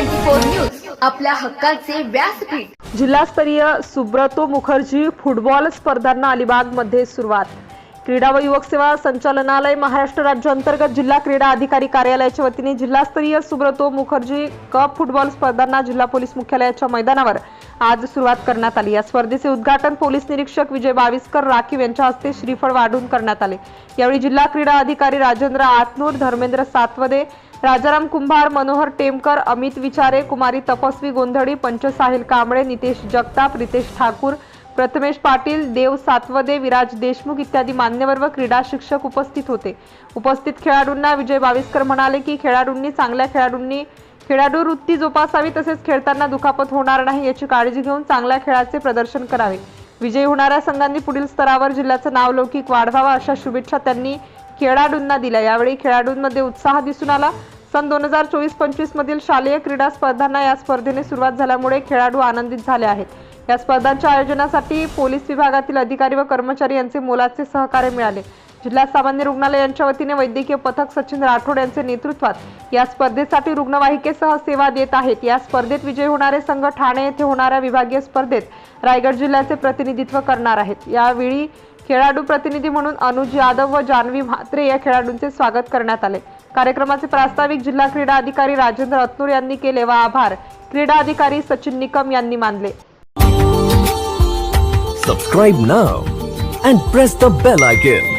Four news आपल्या हक्काचे व्यासपीठ. जिल्हास्तरीय सुब्रतो मुखर्जी फुटबॉल स्पर्धांना अलिबागमध्ये सुरुवात. क्रीडा व युवक सेवा संचालनालय महाराष्ट्र राज्य अंतर्गत जिल्हा क्रीडा अधिकारी कार्यालयाच्या वतीने जिल्हास्तरीय सुब्रतो मुखर्जी कप फुटबॉल स्पर्धांना जिल्हा पोलीस मुख्यालयाच्या मैदानावर आज सुरुवात करण्यात आली. या स्पर्धेचे उद्घाटन पोलीस निरीक्षक विजय बाविस्कर राखीव यांच्या हस्ते श्रीफळ वाढून करण्यात आले. यावेळी जिल्हा क्रीडा अधिकारी राजेंद्र आतनूर धर्मेंद्र सातवदे राजाराम कुंभार मनोहर टेमकर अमित विचारे कुमारी तपस्वी गोंधळी पंच साहिल कांबळे नितेश जगताप रितेश ठाकूर प्रथमेश पाटील देव सातवदे विराज देशमुख इत्यादी मान्यवर व क्रीडा शिक्षक उपस्थित होते. उपस्थित खेळाडूंना विजय बाविस्कर म्हणाले की खेळाडूंनी चांगल्या खेळाडूंनी खेळाडू वृत्ती जोपासावी तसेच खेळताना दुखापत होणार नाही याची काळजी घेऊन चांगल्या खेळाचे प्रदर्शन करावे. विजयी होणाऱ्या संघांनी पुढील स्तरावर जिल्ह्याचं नावलौकिक वाढवावा अशा शुभेच्छा त्यांनी खेळाडूंना दिल्या. यावेळी खेळाडूंमध्ये उत्साह दिसून आला. सन दोन हजार चोवीस पंचवीस मधील शालेय क्रीडा स्पर्धांना या स्पर्धेने सुरुवात झाल्यामुळे खेळाडू आनंदित झाले आहेत. या स्पर्धांच्या आयोजनासाठी पोलीस विभागातील अधिकारी व कर्मचारी यांचे मोलाचे सहकार्य मिळाले. जिल्हा सामान्य रुग्णालय यांच्या वतीने वैद्यकीय पथक सचिन राठोड यांचे नेतृत्वात या स्पर्धेसाठी रुग्णवाहिकेसह सेवा देत आहेत. या स्पर्धेत विजय होणारे संघ ठाणे येथे होणाऱ्या विभागीय स्पर्धेत रायगड जिल्ह्याचे प्रतिनिधित्व करणार आहेत. यावेळी खेळाडू प्रतिनिधी म्हणून अनुज यादव व जान्हवी म्हात्रे या खेळाडूंचे स्वागत करण्यात आले. कार्यक्रमाचे प्रास्ताविक जिल्हा क्रीडा अधिकारी राजेंद्र अतनूर यांनी केले व आभार. क्रीडा अधिकारी सचिन निकम यांनी मानले. Subscribe now and press the bell icon